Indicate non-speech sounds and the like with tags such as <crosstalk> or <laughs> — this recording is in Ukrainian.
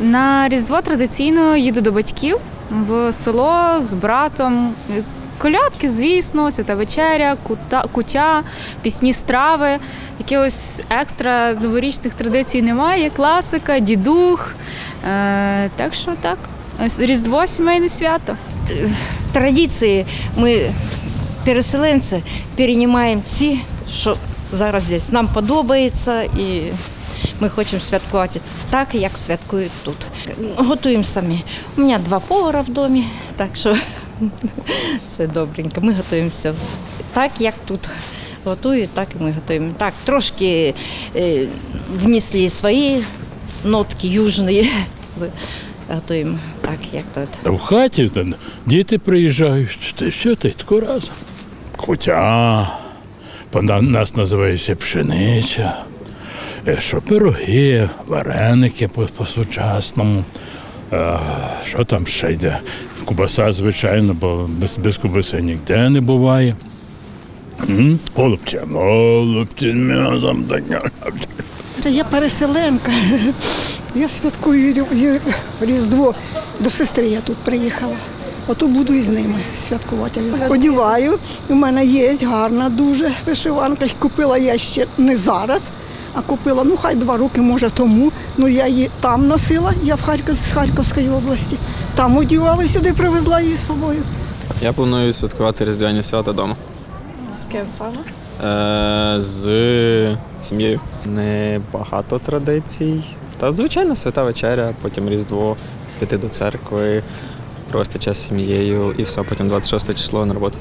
На Різдво традиційно їду до батьків в село з братом. Колядки, звісно, свята вечеря, кута, кутя, пісні страви. Якихось екстра новорічних традицій немає. Класика, дідух. Е, так що так. Різдво сімейне свято. традиції ми, переселенці, переймаємо ті, що зараз здесь нам подобається, і ми хочемо святкувати так, як святкують тут. Готуємо самі. У мене два повара в домі, так що <laughs> все добренько. Ми готуємо все так, як тут. Готують, так і ми готуємо. Так, трошки е, внесли свої нотки южні. <laughs> Готуємо так, як тут. В хаті діти приїжджають, та все, та тако разом. Хоча нас називається пшениця. Е, Що пироги, вареники по- по-сучасному. Що там ще йде? Кубаса, звичайно, бо без, без кубаси ніде не буває. М? Голубця, голубці з таке. Я переселенка. Я святкую Рі- Рі- Різдво. До сестри я тут приїхала. Ото буду із ними святкувати. Одіваю. У мене є гарна дуже вишиванка. Купила я ще не зараз, а купила, ну хай два роки, може, тому. Ну я її там носила, я в Харків, з Харківської області. Там одівала сюди, привезла її з собою. Я планую святкувати Різдвяні свята вдома. З ким саме? Е, з сім'єю. Небагато традицій. Та звичайно, свята вечеря, потім Різдво, піти до церкви, провести час з сім'єю і все, потім 26 число на роботу.